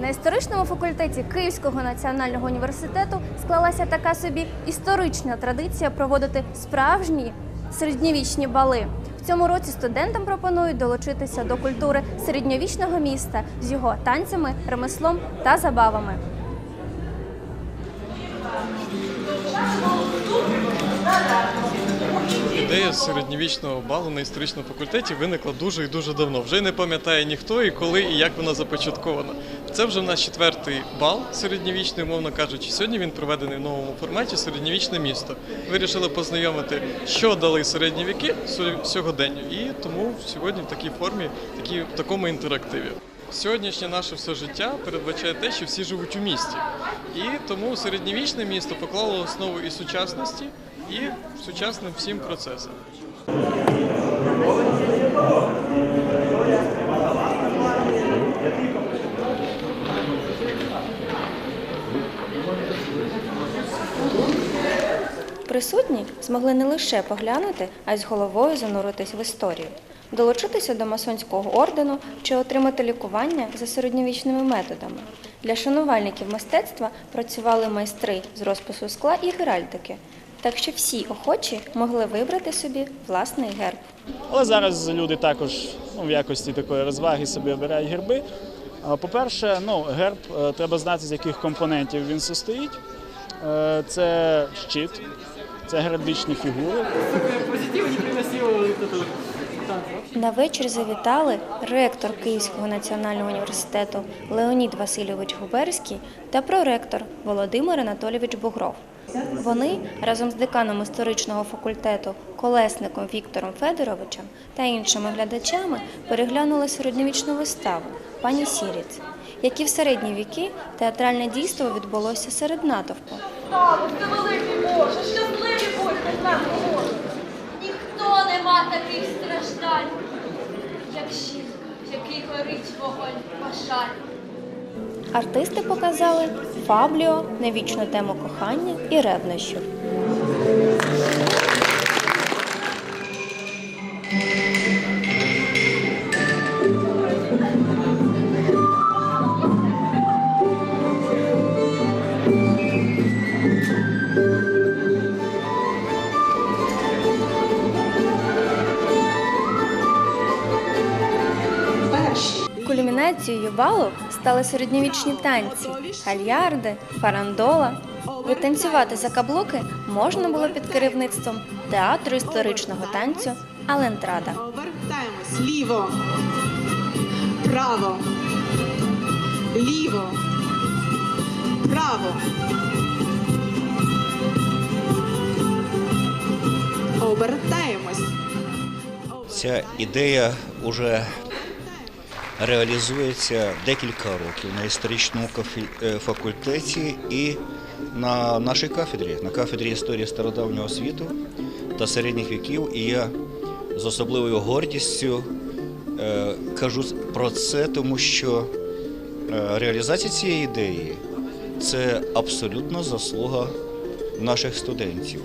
На історичному факультеті Київського національного університету склалася така собі історична традиція проводити справжні середньовічні бали. В цьому році студентам пропонують долучитися до культури середньовічного міста з його танцями, ремеслом та забавами. Ідея середньовічного балу на історичному факультеті виникла дуже і дуже давно. Вже не пам'ятає ніхто і коли і як вона започаткована. Це вже в нас четвертий бал середньовічний, умовно кажучи. Сьогодні він проведений в новому форматі середньовічне місто. Вирішили познайомити, що дали середні віки сьогоденню. І тому сьогодні в такій формі, в такому інтерактиві. Сьогоднішнє наше все життя передбачає те, що всі живуть у місті. І тому середньовічне місто поклало основу і сучасності, і сучасним всім процесам. Присутні змогли не лише поглянути, а й з головою зануритись в історію, долучитися до масонського ордену чи отримати лікування за середньовічними методами. Для шанувальників мистецтва працювали майстри з розпису скла і геральдики, так що всі охочі могли вибрати собі власний герб. Але зараз люди також ну, в якості такої розваги собі обирають герби. По-перше, ну, герб е, треба знати, з яких компонентів він состоїть. Е, Це щит, це гербічні фігури. На вечір завітали ректор Київського національного університету Леонід Васильович Губерський та проректор Володимир Анатолійович Бугров. Вони разом з деканом історичного факультету Колесником Віктором Федоровичем та іншими глядачами переглянули середньовічну виставу пані Сіріць. Як і в середні віки, театральне дійство відбулося серед натовпу. Великий Боже, щасливі будьте з нас Боже. Ніхто не таких страждань, як жінка, в якій горить вогонь бажань. Артисти показали фабліо на вічну тему кохання і ревнощів. Кульмінацією балу стали середньовічні танці, гальярди, фарандола. Витанцювати за каблуки можна було під керівництвом театру історичного танцю Алентрада. Повертаємось ліво, право, ліво, право. Обертаємось. Ця ідея вже реалізується декілька років на історичному е, факультеті і на нашій кафедрі, на кафедрі історії стародавнього світу та середніх віків. І я з особливою гордістю е, кажу про це, тому що е, реалізація цієї ідеї це абсолютно заслуга наших студентів.